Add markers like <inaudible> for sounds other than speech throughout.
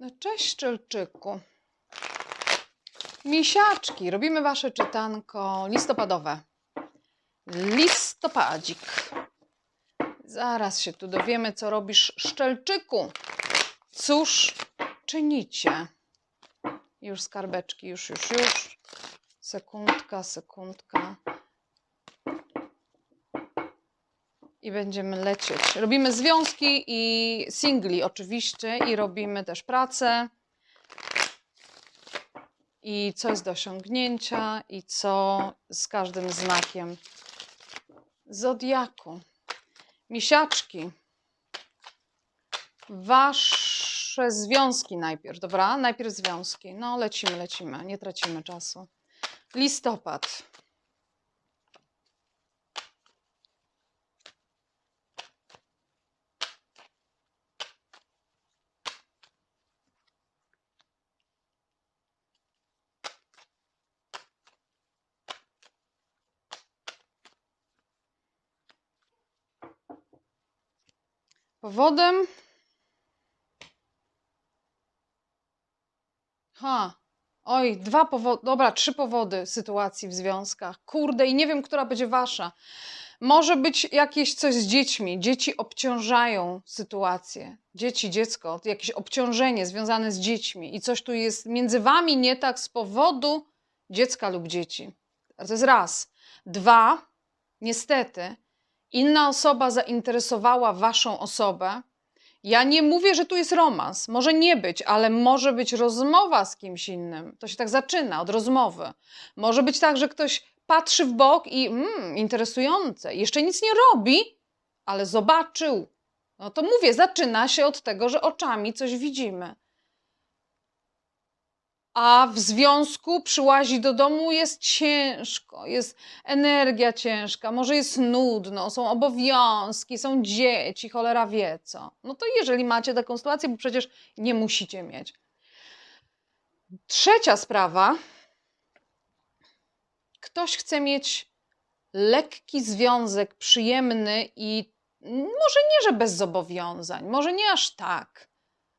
No cześć, Szczelczyku. Misiaczki, robimy wasze czytanko listopadowe. Listopadzik. Zaraz się tu dowiemy, co robisz, Szczelczyku. Cóż czynicie? Już skarbeczki, już, już, już. Sekundka, sekundka. I będziemy lecieć. Robimy związki i singli oczywiście i robimy też pracę. I co jest do osiągnięcia i co z każdym znakiem zodiaku. Misiaczki. Wasze związki najpierw, dobra? Najpierw związki. No, lecimy, lecimy, nie tracimy czasu. Listopad. Powodem. Ha. Oj, dwa powody. Dobra, trzy powody sytuacji w związkach. Kurde, i nie wiem, która będzie wasza. Może być jakieś coś z dziećmi. Dzieci obciążają sytuację. Dzieci, dziecko, jakieś obciążenie związane z dziećmi i coś tu jest między wami nie tak z powodu dziecka lub dzieci. To jest raz. Dwa, niestety, inna osoba zainteresowała waszą osobę. Ja nie mówię, że tu jest romans. Może nie być, ale może być rozmowa z kimś innym. To się tak zaczyna od rozmowy. Może być tak, że ktoś patrzy w bok i mm, interesujące. Jeszcze nic nie robi, ale zobaczył. No to mówię, zaczyna się od tego, że oczami coś widzimy. A w związku przyłazi do domu, jest ciężko, jest energia ciężka, może jest nudno, są obowiązki, są dzieci, cholera wie co. No to jeżeli macie taką sytuację, bo przecież nie musicie mieć. Trzecia sprawa. Ktoś chce mieć lekki związek, przyjemny i może nie, że bez zobowiązań, może nie aż tak,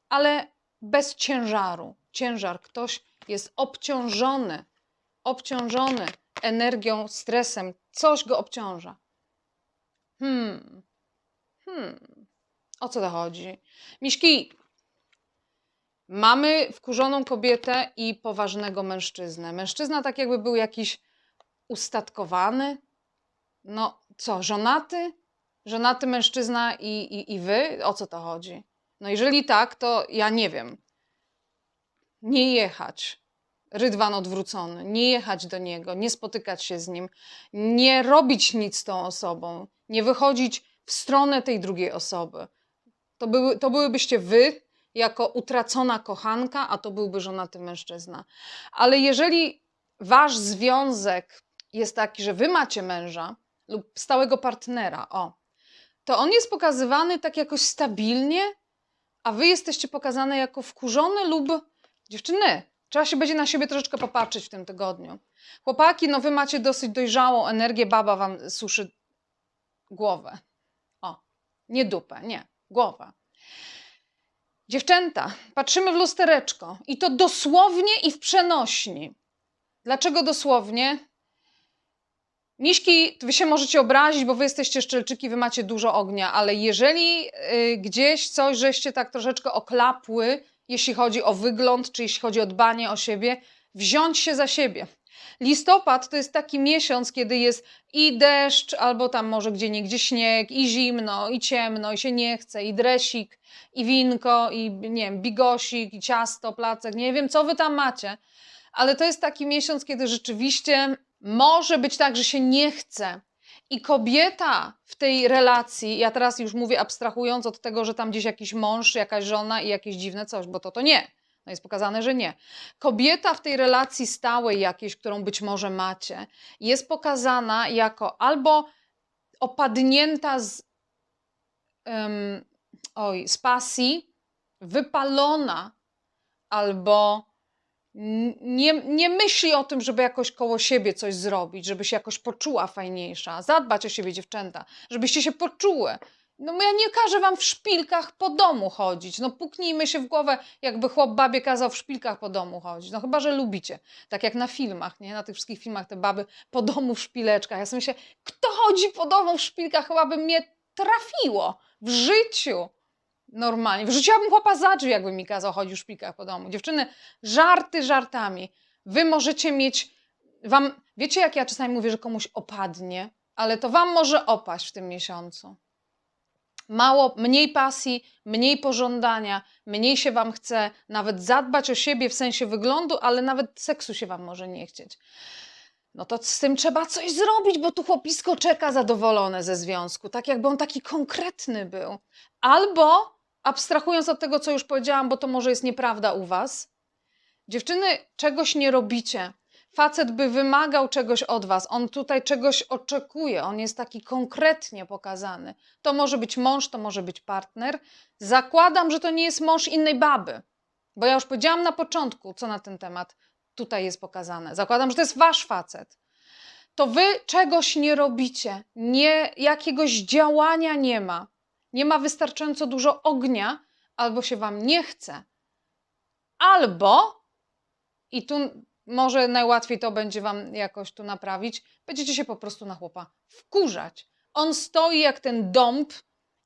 ale bez ciężaru. Ciężar, ktoś jest obciążony, obciążony energią, stresem, coś go obciąża. Hmm, hmm, o co to chodzi? Miśki, mamy wkurzoną kobietę i poważnego mężczyznę. Mężczyzna tak jakby był jakiś ustatkowany. No co, żonaty? Żonaty mężczyzna i, i, i wy? O co to chodzi? No jeżeli tak, to ja nie wiem. Nie jechać. Rydwan odwrócony. Nie jechać do niego, nie spotykać się z nim, nie robić nic z tą osobą, nie wychodzić w stronę tej drugiej osoby. To, były, to byłybyście wy, jako utracona kochanka, a to byłby żonaty mężczyzna. Ale jeżeli wasz związek jest taki, że wy macie męża lub stałego partnera, o, to on jest pokazywany tak jakoś stabilnie, a wy jesteście pokazane jako wkurzone lub dziewczyny. Trzeba się będzie na siebie troszeczkę popatrzeć w tym tygodniu. Chłopaki, no wy macie dosyć dojrzałą energię, baba wam suszy głowę. O, nie dupę, nie, głowę. Dziewczęta, patrzymy w lustereczko i to dosłownie i w przenośni. Dlaczego dosłownie? Miśki, wy się możecie obrazić, bo wy jesteście szczelczyki, wy macie dużo ognia, ale jeżeli y, gdzieś coś żeście tak troszeczkę oklapły, jeśli chodzi o wygląd, czy jeśli chodzi o dbanie o siebie, wziąć się za siebie. Listopad to jest taki miesiąc, kiedy jest i deszcz, albo tam może gdzie niegdzie śnieg, i zimno, i ciemno, i się nie chce, i dresik, i winko, i nie wiem, bigosik, i ciasto, placek, nie wiem co wy tam macie, ale to jest taki miesiąc, kiedy rzeczywiście może być tak, że się nie chce. I kobieta w tej relacji, ja teraz już mówię abstrahując od tego, że tam gdzieś jakiś mąż, jakaś żona i jakieś dziwne coś, bo to to nie. No jest pokazane, że nie. Kobieta w tej relacji stałej jakiejś, którą być może macie, jest pokazana jako albo opadnięta z, em, oj, z pasji, wypalona, albo nie, nie myśli o tym, żeby jakoś koło siebie coś zrobić, żeby się jakoś poczuła fajniejsza, zadbać o siebie dziewczęta, żebyście się poczuły. No ja nie każę wam w szpilkach po domu chodzić. No puknijmy się w głowę, jakby chłop babie kazał w szpilkach po domu chodzić. No chyba, że lubicie. Tak jak na filmach, nie? Na tych wszystkich filmach te baby po domu w szpileczkach. Ja sobie myślę, kto chodzi po domu w szpilkach? Chyba by mnie trafiło w życiu. Normalnie. Wrzuciłabym chłopa za drzwi, jakby mi kazał chodzić w szpilkach po domu. Dziewczyny, żarty żartami. Wy możecie mieć, wam, wiecie jak ja czasami mówię, że komuś opadnie, ale to wam może opaść w tym miesiącu. Mało, mniej pasji, mniej pożądania, mniej się wam chce nawet zadbać o siebie w sensie wyglądu, ale nawet seksu się wam może nie chcieć. No to z tym trzeba coś zrobić, bo tu chłopisko czeka zadowolone ze związku, tak jakby on taki konkretny był. Albo, abstrahując od tego, co już powiedziałam, bo to może jest nieprawda u was, dziewczyny czegoś nie robicie. Facet by wymagał czegoś od was, on tutaj czegoś oczekuje, on jest taki konkretnie pokazany. To może być mąż, to może być partner. Zakładam, że to nie jest mąż innej baby, bo ja już powiedziałam na początku, co na ten temat tutaj jest pokazane. Zakładam, że to jest wasz facet. To wy czegoś nie robicie, nie, jakiegoś działania nie ma, nie ma wystarczająco dużo ognia, albo się wam nie chce, albo i tu może najłatwiej to będzie wam jakoś tu naprawić, będziecie się po prostu na chłopa wkurzać. On stoi jak ten dąb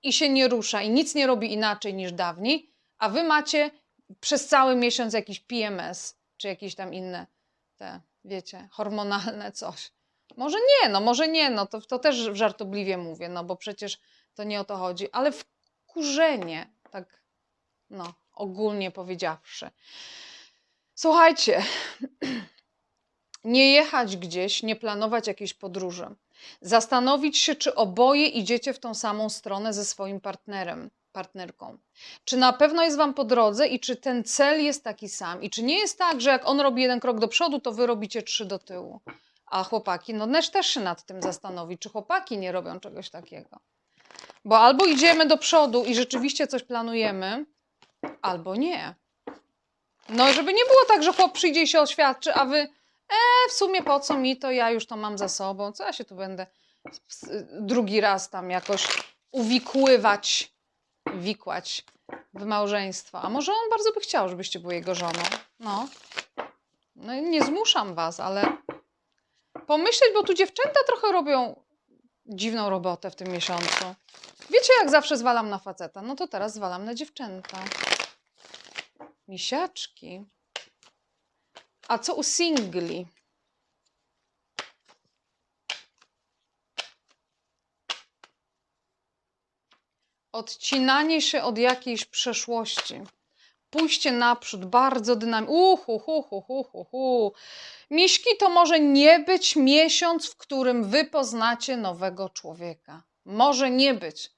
i się nie rusza i nic nie robi inaczej niż dawniej, a wy macie przez cały miesiąc jakiś PMS czy jakieś tam inne te, wiecie, hormonalne coś. Może nie, no może nie, no to, to też żartobliwie mówię, no bo przecież to nie o to chodzi, ale wkurzenie, tak no ogólnie powiedziawszy. Słuchajcie, <clears throat> nie jechać gdzieś, nie planować jakiejś podróży. Zastanowić się, czy oboje idziecie w tą samą stronę ze swoim partnerem, partnerką. Czy na pewno jest Wam po drodze i czy ten cel jest taki sam. I czy nie jest tak, że jak on robi jeden krok do przodu, to Wy robicie trzy do tyłu. A chłopaki, no też się nad tym zastanowić, czy chłopaki nie robią czegoś takiego. Bo albo idziemy do przodu i rzeczywiście coś planujemy, albo nie. No, żeby nie było tak, że chłop przyjdzie i się oświadczy, a wy, e, w sumie po co mi to, ja już to mam za sobą, co ja się tu będę drugi raz tam jakoś uwikływać, wikłać w małżeństwo. A może on bardzo by chciał, żebyście były jego żoną. No. No nie zmuszam was, ale pomyśleć, bo tu dziewczęta trochę robią dziwną robotę w tym miesiącu. Wiecie, jak zawsze zwalam na faceta? No to teraz zwalam na dziewczęta. Misiaczki. A co u singli? Odcinanie się od jakiejś przeszłości. Pójście naprzód, bardzo dynamicznie. Uhu, hu, hu, hu, hu, hu. Miśki to może nie być miesiąc, w którym wy poznacie nowego człowieka. Może nie być,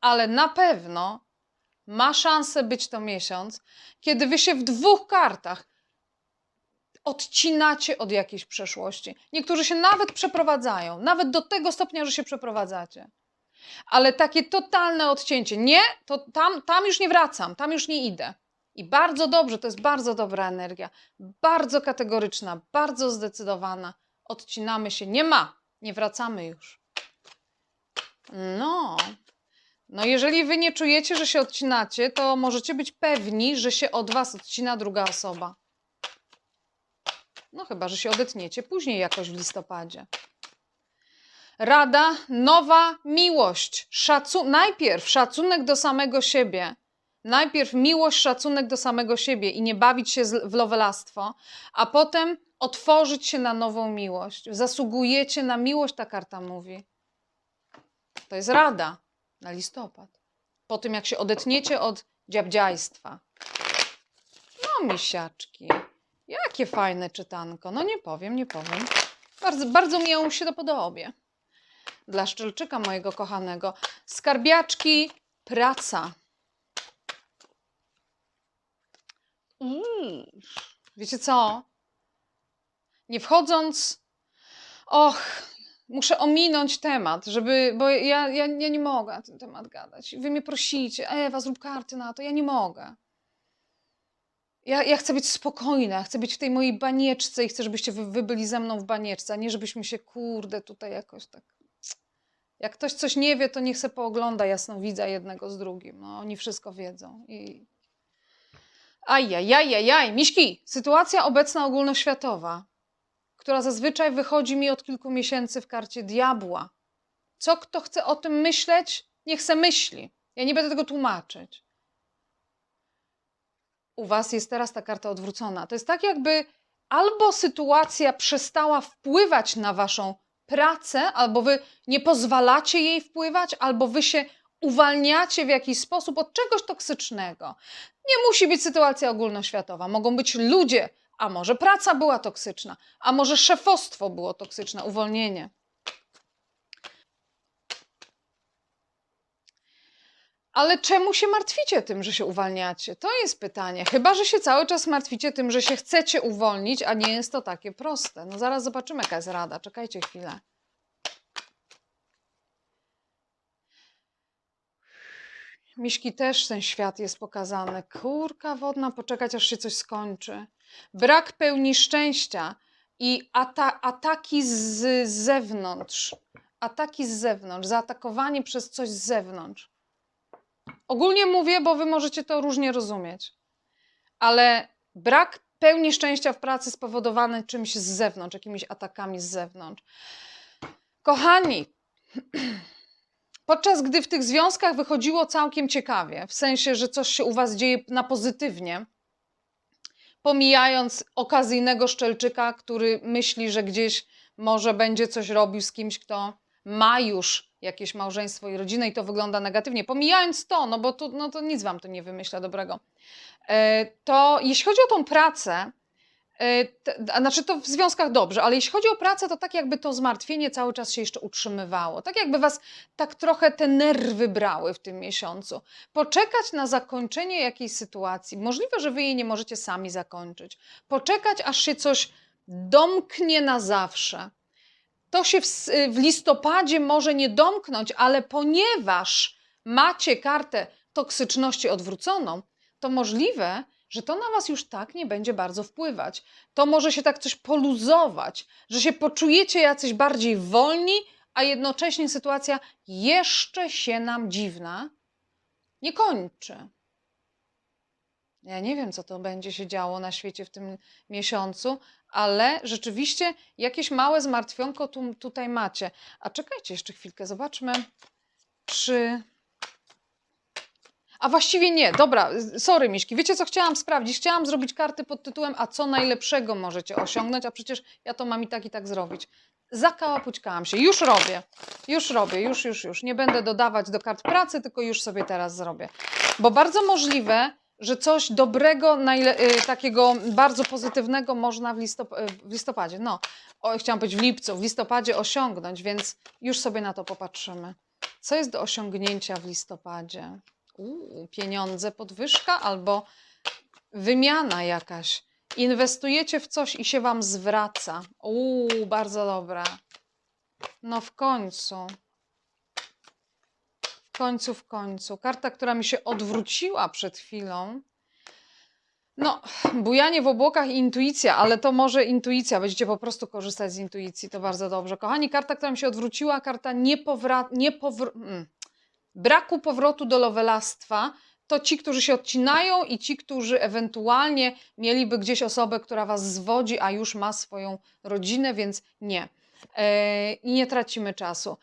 ale na pewno ma szansę być to miesiąc, kiedy wy się w dwóch kartach odcinacie od jakiejś przeszłości. Niektórzy się nawet przeprowadzają, nawet do tego stopnia, że się przeprowadzacie. Ale takie totalne odcięcie. Nie, to tam, tam już nie wracam, tam już nie idę. I bardzo dobrze, to jest bardzo dobra energia, bardzo kategoryczna, bardzo zdecydowana. Odcinamy się, nie ma, nie wracamy już. No, no jeżeli wy nie czujecie, że się odcinacie, to możecie być pewni, że się od was odcina druga osoba. No chyba, że się odetniecie później jakoś w listopadzie. Rada, nowa miłość. Szacu najpierw szacunek do samego siebie. Najpierw miłość, szacunek do samego siebie i nie bawić się w lowelastwo, a potem otworzyć się na nową miłość. Zasługujecie na miłość, ta karta mówi. To jest rada na listopad. Po tym, jak się odetniecie od dziabdziajstwa. No, misiaczki. Jakie fajne czytanko. No nie powiem, nie powiem. Bardzo, bardzo mi się to podobie. Dla Szczelczyka mojego kochanego. Skarbiaczki, praca. Mm. Wiecie co? Nie wchodząc... Och, muszę ominąć temat, żeby, bo ja, ja, ja nie mogę na ten temat gadać. Wy mnie prosicie, Ewa, zrób karty na to. Ja nie mogę. Ja, ja chcę być spokojna, chcę być w tej mojej banieczce i chcę, żebyście wy, wy byli ze mną w banieczce, a nie żebyśmy się, kurde, tutaj jakoś tak Jak ktoś coś nie wie, to niech se poogląda jasnowidza jednego z drugim. No, oni wszystko wiedzą. I... Ajajajajaj, Miśki, sytuacja obecna ogólnoświatowa, która zazwyczaj wychodzi mi od kilku miesięcy w karcie diabła. Co kto chce o tym myśleć, niech se myśli. Ja nie będę tego tłumaczyć. U was jest teraz ta karta odwrócona. To jest tak, jakby albo sytuacja przestała wpływać na waszą pracę, albo wy nie pozwalacie jej wpływać, albo wy się uwalniacie w jakiś sposób od czegoś toksycznego. Nie musi być sytuacja ogólnoświatowa. Mogą być ludzie, a może praca była toksyczna, a może szefostwo było toksyczne, uwolnienie. Ale czemu się martwicie tym, że się uwalniacie? To jest pytanie. Chyba, że się cały czas martwicie tym, że się chcecie uwolnić, a nie jest to takie proste. No zaraz zobaczymy, jaka jest rada. Czekajcie chwilę. Miśki też ten świat jest pokazany. Kurka wodna, poczekać aż się coś skończy. Brak pełni szczęścia i ata ataki z zewnątrz. Ataki z zewnątrz, zaatakowanie przez coś z zewnątrz. Ogólnie mówię, bo wy możecie to różnie rozumieć, ale brak pełni szczęścia w pracy spowodowany czymś z zewnątrz, jakimiś atakami z zewnątrz. Kochani, <clears throat> podczas gdy w tych związkach wychodziło całkiem ciekawie, w sensie, że coś się u was dzieje na pozytywnie, pomijając okazyjnego szczelczyka, który myśli, że gdzieś może będzie coś robił z kimś, kto ma już jakieś małżeństwo i rodzinę i to wygląda negatywnie. Pomijając to, no bo tu, no to nic wam to nie wymyśla dobrego. E, To jeśli chodzi o tą pracę, e, a znaczy to w związkach dobrze, ale jeśli chodzi o pracę, to tak jakby to zmartwienie cały czas się jeszcze utrzymywało. Tak jakby was tak trochę te nerwy brały w tym miesiącu. Poczekać na zakończenie jakiejś sytuacji. Możliwe, że wy jej nie możecie sami zakończyć. Poczekać, aż się coś domknie na zawsze to się w, s- w listopadzie może nie domknąć, ale ponieważ macie kartę toksyczności odwróconą, to możliwe, że to na Was już tak nie będzie bardzo wpływać. To może się tak coś poluzować, że się poczujecie jacyś bardziej wolni, a jednocześnie sytuacja jeszcze się nam dziwna nie kończy. Ja nie wiem, co to będzie się działo na świecie w tym miesiącu, ale rzeczywiście jakieś małe zmartwionko tu, tutaj macie. A czekajcie jeszcze chwilkę, zobaczmy, czy. A właściwie nie, dobra, sorry Miśki, wiecie co chciałam sprawdzić? Chciałam zrobić karty pod tytułem A co najlepszego możecie osiągnąć, a przecież ja to mam i tak i tak zrobić. Zakałapućkałam się, już robię, już robię, już, już, już. Nie będę dodawać do kart pracy, tylko już sobie teraz zrobię. Bo bardzo możliwe, że coś dobrego, y, takiego bardzo pozytywnego można w, listop- y, w listopadzie, no, o, chciałam powiedzieć w lipcu, w listopadzie osiągnąć, więc już sobie na to popatrzymy. Co jest do osiągnięcia w listopadzie? Uuu, pieniądze, podwyżka albo wymiana jakaś. Inwestujecie w coś i się wam zwraca. Uuu, bardzo dobre. No w końcu. W końcu, w końcu. Karta, która mi się odwróciła przed chwilą. No, bujanie w obłokach i intuicja, ale to może intuicja, będziecie po prostu korzystać z intuicji, to bardzo dobrze. Kochani, karta, która mi się odwróciła, karta niepowra- niepowr- mm, braku powrotu do lowelastwa, to ci, którzy się odcinają i ci, którzy ewentualnie mieliby gdzieś osobę, która was zwodzi, a już ma swoją rodzinę, więc nie. E, I nie tracimy czasu.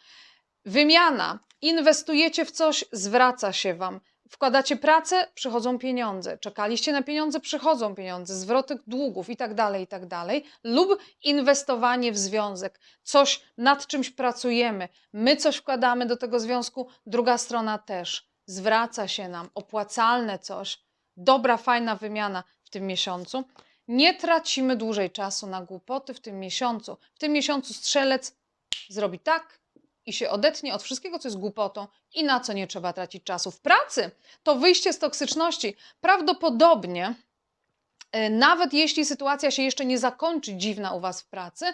Wymiana. Inwestujecie w coś, zwraca się Wam. Wkładacie pracę, przychodzą pieniądze. Czekaliście na pieniądze, przychodzą pieniądze. Zwroty długów i tak dalej, i tak dalej. Lub inwestowanie w związek. Coś, nad czymś pracujemy. My coś wkładamy do tego związku, druga strona też. Zwraca się nam. Opłacalne coś. Dobra, fajna wymiana w tym miesiącu. Nie tracimy dłużej czasu na głupoty w tym miesiącu. W tym miesiącu strzelec zrobi tak, i się odetnie od wszystkiego, co jest głupotą i na co nie trzeba tracić czasu. W pracy to wyjście z toksyczności prawdopodobnie, e, nawet jeśli sytuacja się jeszcze nie zakończy dziwna u Was w pracy,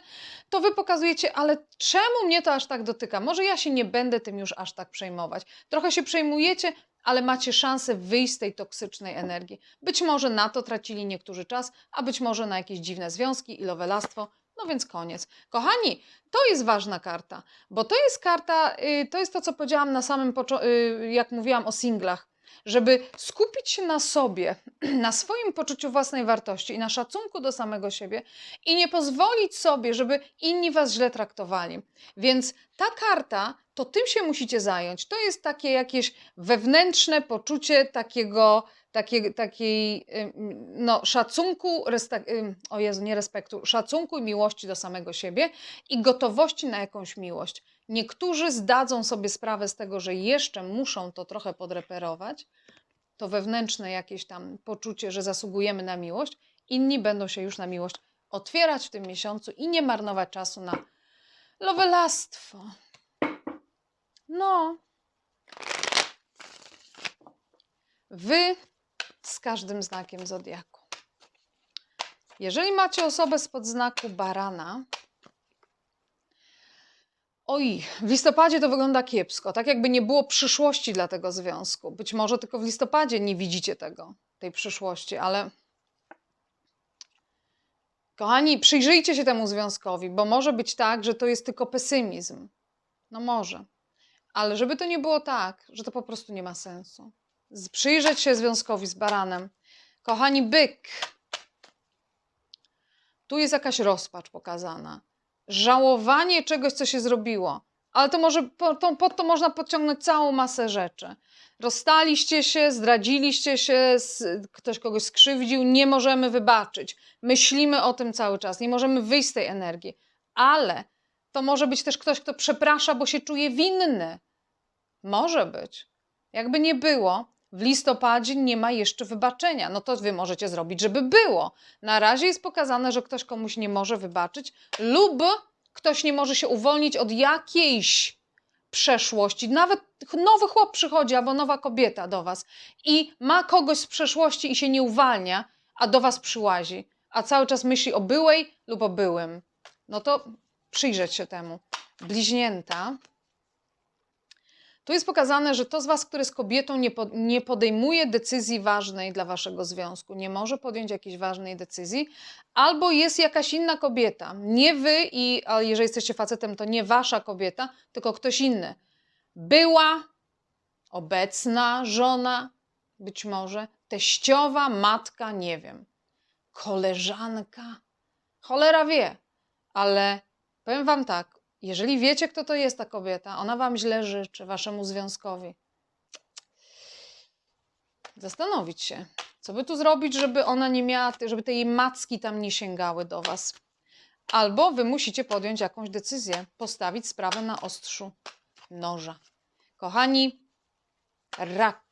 to Wy pokazujecie, ale czemu mnie to aż tak dotyka? Może ja się nie będę tym już aż tak przejmować. Trochę się przejmujecie, ale macie szansę wyjść z tej toksycznej energii. Być może na to tracili niektórzy czas, a być może na jakieś dziwne związki i lowelastwo. No więc koniec. Kochani, to jest ważna karta, bo to jest karta, y, to jest to, co powiedziałam na samym początku, jak mówiłam o singlach, żeby skupić się na sobie, <clears throat> na swoim poczuciu własnej wartości i na szacunku do samego siebie i nie pozwolić sobie, żeby inni was źle traktowali. Więc ta karta, to tym się musicie zająć. To jest takie jakieś wewnętrzne poczucie takiego, takiej, takiej no, szacunku, o Jezu, nie respektu, szacunku i miłości do samego siebie i gotowości na jakąś miłość. Niektórzy zdadzą sobie sprawę z tego, że jeszcze muszą to trochę podreperować, to wewnętrzne jakieś tam poczucie, że zasługujemy na miłość, inni będą się już na miłość otwierać w tym miesiącu i nie marnować czasu na lowelastwo. No. Wy z każdym znakiem zodiaku. Jeżeli macie osobę spod znaku barana, Oj, w listopadzie to wygląda kiepsko, tak jakby nie było przyszłości dla tego związku. Być może tylko w listopadzie nie widzicie tego, tej przyszłości, ale kochani, przyjrzyjcie się temu związkowi, bo może być tak, że to jest tylko pesymizm. No może. Ale żeby to nie było tak, że to po prostu nie ma sensu. Przyjrzeć się związkowi z baranem. Kochani, byk. Tu jest jakaś rozpacz pokazana żałowanie czegoś, co się zrobiło. Ale to może pod to, można podciągnąć całą masę rzeczy. Rozstaliście się, zdradziliście się, ktoś kogoś skrzywdził, nie możemy wybaczyć. Myślimy o tym cały czas, nie możemy wyjść z tej energii. Ale to może być też ktoś, kto przeprasza, bo się czuje winny. Może być. Jakby nie było, w listopadzie nie ma jeszcze wybaczenia. No to wy możecie zrobić, żeby było. Na razie jest pokazane, że ktoś komuś nie może wybaczyć, lub ktoś nie może się uwolnić od jakiejś przeszłości. Nawet nowy chłop przychodzi albo nowa kobieta do was i ma kogoś z przeszłości i się nie uwalnia, a do was przyłazi, a cały czas myśli o byłej lub o byłym. No to przyjrzeć się temu. Bliźnięta. Tu jest pokazane, że to z Was, który z kobietą nie, po, nie podejmuje decyzji ważnej dla Waszego związku, nie może podjąć jakiejś ważnej decyzji, albo jest jakaś inna kobieta, nie Wy, i, a jeżeli jesteście facetem, to nie Wasza kobieta, tylko ktoś inny. Była, obecna żona, być może, teściowa, matka, nie wiem, koleżanka, cholera wie, ale powiem Wam tak, jeżeli wiecie, kto to jest ta kobieta, ona wam źle życzy, waszemu związkowi. Zastanowić się, co by tu zrobić, żeby ona nie miała, żeby te jej macki tam nie sięgały do was. Albo wy musicie podjąć jakąś decyzję, postawić sprawę na ostrzu noża. Kochani, rak.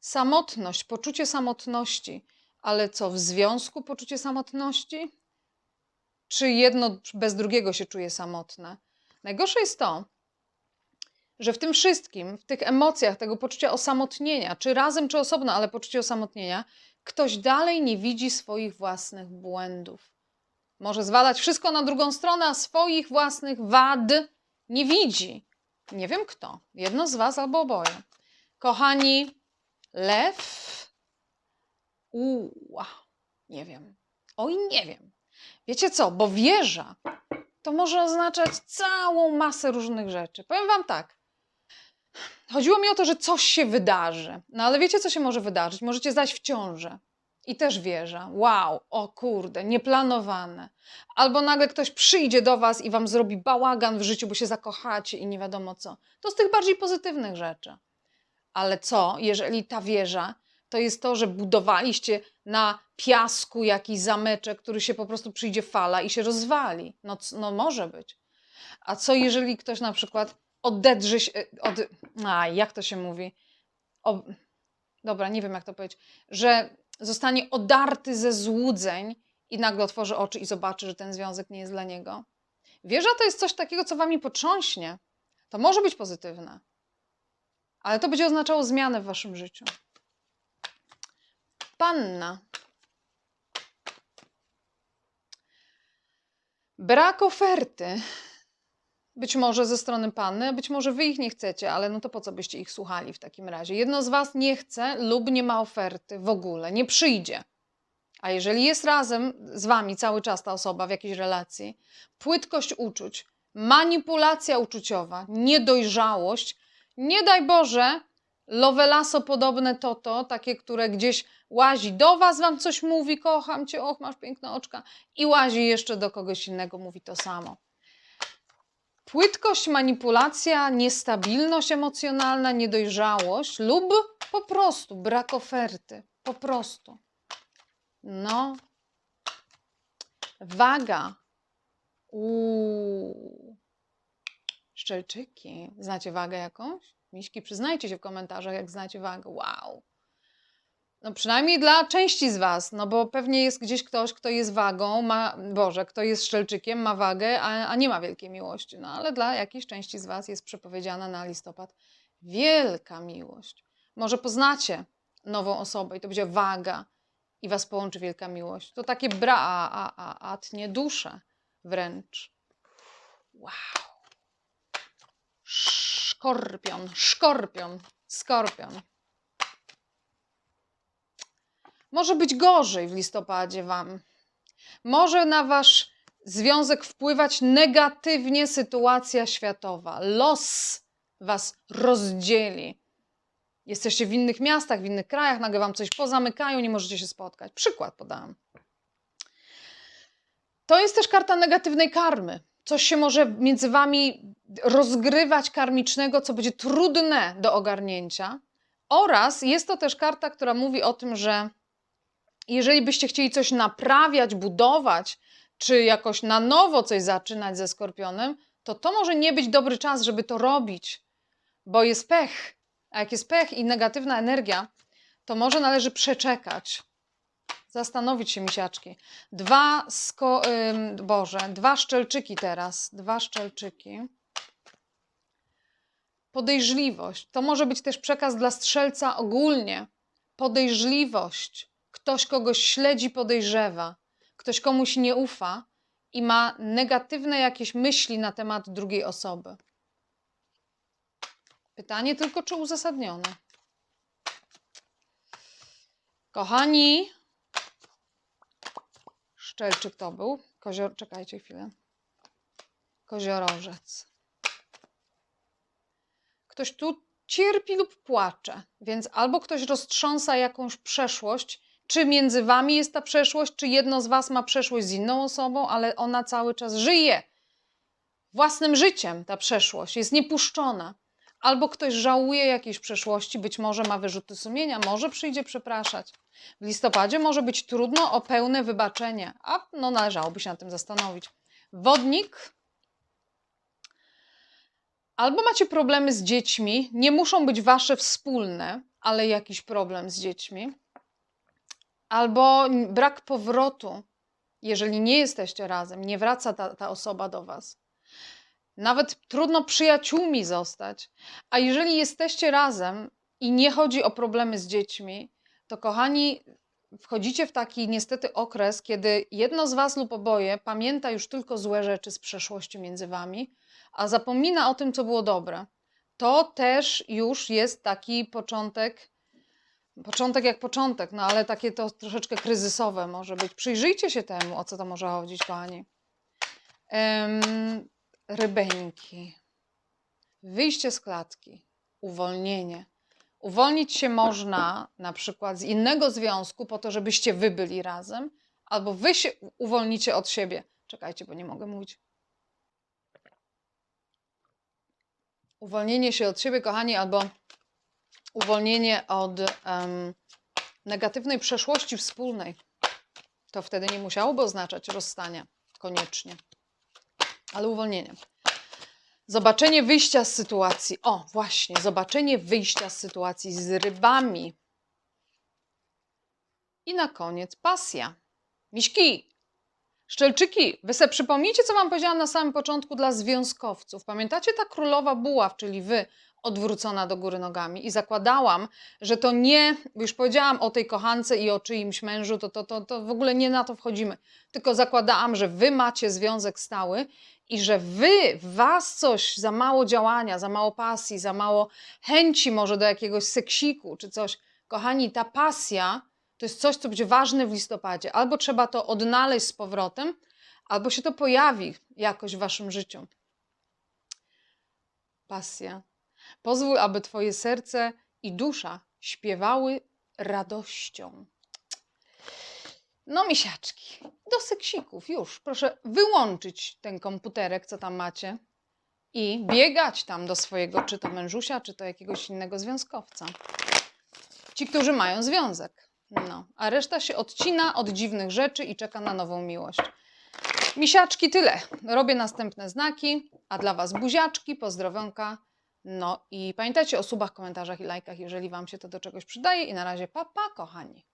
Samotność, poczucie samotności. Ale co, w związku poczucie samotności? Czy jedno bez drugiego się czuje samotne. Najgorsze jest to, że w tym wszystkim, w tych emocjach, tego poczucia osamotnienia, czy razem, czy osobno, ale poczucie osamotnienia, ktoś dalej nie widzi swoich własnych błędów. Może zwalać wszystko na drugą stronę, a swoich własnych wad nie widzi. Nie wiem kto. Jedno z Was albo oboje. Kochani, lew. Uła, nie wiem. Oj, nie wiem. Wiecie co, bo wieża to może oznaczać całą masę różnych rzeczy. Powiem Wam tak. Chodziło mi o to, że coś się wydarzy. No ale wiecie, co się może wydarzyć? Możecie zajść w ciążę. I też wieża. Wow, o kurde, nieplanowane. Albo nagle ktoś przyjdzie do Was i Wam zrobi bałagan w życiu, bo się zakochacie i nie wiadomo co. To z tych bardziej pozytywnych rzeczy. Ale co, jeżeli ta wieża to jest to, że budowaliście na piasku jakiś zameczek, który się po prostu przyjdzie fala i się rozwali. No, no może być. A co jeżeli ktoś na przykład odedrze się, e, od, a jak to się mówi? O, dobra, nie wiem jak to powiedzieć, że zostanie odarty ze złudzeń i nagle otworzy oczy i zobaczy, że ten związek nie jest dla niego. Wieża to jest coś takiego, co wami potrząśnie. To może być pozytywne, ale to będzie oznaczało zmianę w waszym życiu. Panna. Brak oferty. Być może ze strony panny, być może wy ich nie chcecie, ale no to po co byście ich słuchali w takim razie? Jedno z was nie chce lub nie ma oferty w ogóle, nie przyjdzie. A jeżeli jest razem z wami cały czas ta osoba w jakiejś relacji, płytkość uczuć, manipulacja uczuciowa, niedojrzałość, nie daj Boże, lowelaso podobne to to, takie, które gdzieś łazi do was, wam coś mówi, kocham cię, och, masz piękne oczka i łazi jeszcze do kogoś innego, mówi to samo. Płytkość, manipulacja, niestabilność emocjonalna, niedojrzałość lub po prostu brak oferty. Po prostu. No. Waga. Uuu. Szczelczyki. Znacie wagę jakąś? Miśki, przyznajcie się w komentarzach, jak znacie wagę. Wow. No przynajmniej dla części z Was, no bo pewnie jest gdzieś ktoś, kto jest wagą, ma, Boże, kto jest szczelczykiem, ma wagę, a, a nie ma wielkiej miłości. No ale dla jakiejś części z Was jest przepowiedziana na listopad wielka miłość. Może poznacie nową osobę i to będzie waga i Was połączy wielka miłość. To takie bra, a, a, a, a tnie duszę wręcz. Wow. Szkorpion, szkorpion, skorpion. Może być gorzej w listopadzie Wam. Może na Wasz związek wpływać negatywnie sytuacja światowa. Los Was rozdzieli. Jesteście w innych miastach, w innych krajach, nagle Wam coś pozamykają, nie możecie się spotkać. Przykład podałam. To jest też karta negatywnej karmy. Coś się może między Wami rozgrywać karmicznego, co będzie trudne do ogarnięcia. Oraz jest to też karta, która mówi o tym, że jeżeli byście chcieli coś naprawiać, budować, czy jakoś na nowo coś zaczynać ze skorpionem, to to może nie być dobry czas, żeby to robić, bo jest pech. A jak jest pech i negatywna energia, to może należy przeczekać. Zastanowić się, misiaczki. Dwa, sko- ym, Boże, dwa szczelczyki teraz. Dwa szczelczyki. Podejrzliwość. To może być też przekaz dla strzelca ogólnie. Podejrzliwość. Ktoś kogoś śledzi, podejrzewa. Ktoś komuś nie ufa i ma negatywne jakieś myśli na temat drugiej osoby. Pytanie tylko, czy uzasadnione. Kochani, Szczelczyk to był. Kozior... Czekajcie chwilę. Koziorożec. Ktoś tu cierpi lub płacze, więc albo ktoś roztrząsa jakąś przeszłość, czy między wami jest ta przeszłość, czy jedno z was ma przeszłość z inną osobą, ale ona cały czas żyje własnym życiem, ta przeszłość jest niepuszczona. Albo ktoś żałuje jakiejś przeszłości, być może ma wyrzuty sumienia, może przyjdzie przepraszać. W listopadzie może być trudno o pełne wybaczenie, a no należałoby się nad tym zastanowić. Wodnik. Albo macie problemy z dziećmi, nie muszą być wasze wspólne, ale jakiś problem z dziećmi. Albo brak powrotu, jeżeli nie jesteście razem, nie wraca ta, ta osoba do was. Nawet trudno przyjaciółmi zostać. A jeżeli jesteście razem i nie chodzi o problemy z dziećmi, to kochani, wchodzicie w taki niestety okres, kiedy jedno z was lub oboje pamięta już tylko złe rzeczy z przeszłości między wami, a zapomina o tym, co było dobre. To też już jest taki początek, początek jak początek, no ale takie to troszeczkę kryzysowe może być. Przyjrzyjcie się temu, o co to może chodzić, kochani. Rybeńki. Wyjście z klatki, uwolnienie. Uwolnić się można na przykład z innego związku po to, żebyście wy byli razem, albo wy się uwolnicie od siebie. Czekajcie, bo nie mogę mówić. Uwolnienie się od siebie, kochani, albo uwolnienie od um, negatywnej przeszłości wspólnej. To wtedy nie musiałoby oznaczać rozstania koniecznie, ale uwolnienie. Zobaczenie wyjścia z sytuacji. O, właśnie, zobaczenie wyjścia z sytuacji z rybami. I na koniec pasja. Miśki, szczelczyki, wy sobie przypomnijcie, co wam powiedziałam na samym początku dla związkowców. Pamiętacie ta królowa buław, czyli wy, odwrócona do góry nogami i zakładałam, że to nie, już powiedziałam o tej kochance i o czyimś mężu, to, to, to, to w ogóle nie na to wchodzimy, tylko zakładałam, że wy macie związek stały i że wy, was coś, za mało działania, za mało pasji, za mało chęci może do jakiegoś seksiku czy coś. Kochani, ta pasja To jest coś, co będzie ważne w listopadzie. Albo trzeba to odnaleźć z powrotem, albo się to pojawi jakoś w waszym życiu. Pasja. Pozwól, aby twoje serce i dusza śpiewały radością. No, misiaczki, do seksików już. Proszę wyłączyć ten komputerek, co tam macie i biegać tam do swojego, czy to mężusia, czy to jakiegoś innego związkowca. Ci, którzy mają związek. No, a reszta się odcina od dziwnych rzeczy i czeka na nową miłość. Misiaczki, tyle. Robię następne znaki, a dla Was buziaczki, pozdrowionka. No i pamiętajcie o subach, komentarzach i lajkach, jeżeli Wam się to do czegoś przydaje. I na razie papa, pa, kochani.